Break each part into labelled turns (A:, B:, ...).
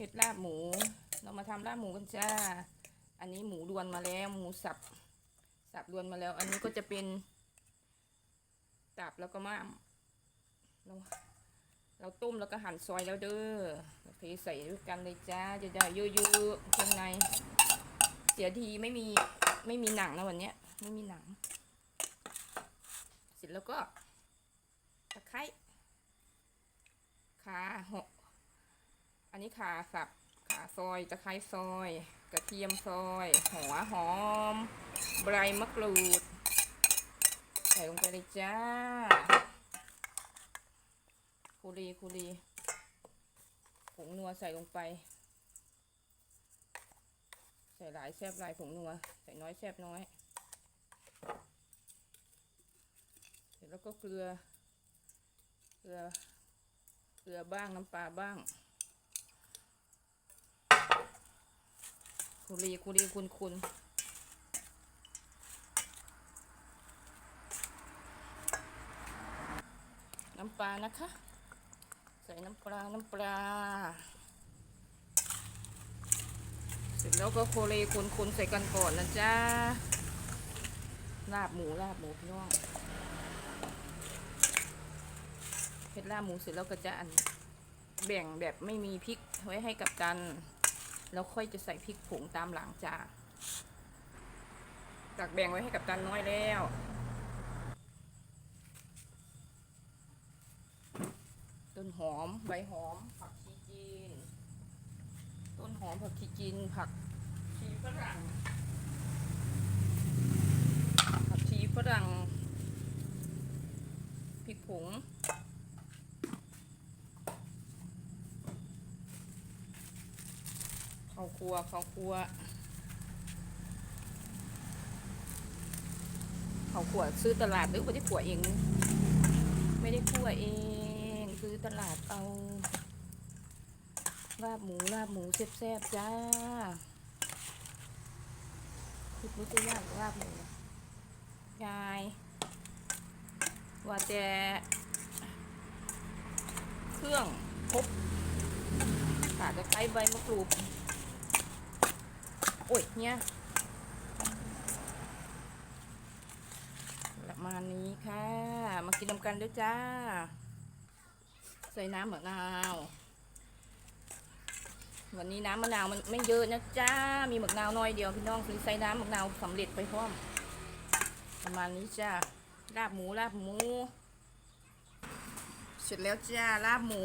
A: เห็ดลาบหมู เรามาทำลาบหมูกันจ้า อันนี้หมูรวนมาแล้ว หมูสับ สับรวนมาแล้ว อันนี้ก็จะเป็น ตับแล้วก็ม้าม เราเราต้มแล้วก็หั่นซอยแล้วเด้อเทใส่ด้วยกันเลยจ้า จะได้เยอะๆข้างใน เสียทีไม่มีไม่มีหนังนะวันเนี้ยไม่มีหนัง เสร็จแล้วก็ตะไคร้ขาหก นนี้ขาสับขาซอยตะไคร้ซอย กระเทียมซอย หัวหอมใบมะกรูด ใส่ลงไปเลยจ้า คูรีคูรีผงนัวใส่ลงไป ใส่หลายแซบหลายผงนัว ใส่น้อยแซบน้อย เสร็จแล้วก็เกลือ เกลือ เกลือบ้างน้ำปลาบ้าง คุรีคุรีคุณคุณน้ำปลานะคะ ใส่น้ำปลา น้ำปลา เสร็จแล้วก็โคเลคุณคุณใส่กันก่อนนะจ๊ะลาบหมูลาบหมูพี่น้องเผ็ดลาบหมูเสร็จแล้วก็จะอันแบ่งแบบไม่มีพริกไว้ให้กับกัน แล้วค่อยจะใส่พริกผงตามหลังจ้าตักแบ่งไว้ให้กับตันน้อยแล้วต้นหอมใบหอม ผักชีจีน ต้นหอมผักชีจีน ผักชีฝรั่ง ผักชีฝรั่งพริกผง ข้าวคั่วข้าวคั่วข้าวคั่วซื้อตลาดหรือไม่ได้คั่วเอง ไม่ได้คั่วเอง ซื้อตลาดเอาลาบหมูลาบหมูแซ่บๆจ้าคิดว่าจะยากลาบหมูยายว่าแต่เครื่องครบขาดตะไคร้ใบมะกรูด โอ้ยเนี่ยประมาณนี้ค่ะ มากินนำกันด้วยจ้า ใส่น้ำมะนาววันนี้น้ำมะนาวมันไม่เยอะนะจ้า มีมะนาวน้อยเดียวพี่น้องคือใส่น้ำมะนาวสำเร็จไปพร้อม ประมาณนี้จ้าลาบหมูลาบหมู เสร็จแล้วจ้าลาบหมู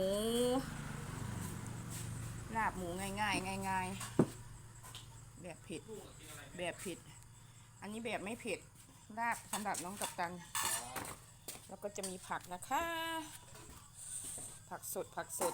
A: ลาบหมูง่ายง่ายง่ายง่ายๆ แบบเผ็ด แบบเผ็ด อันนี้แบบไม่เผ็ดลาบสำหรับน้องกับตัน แล้วก็จะมีผักนะคะ ผักสดผักสด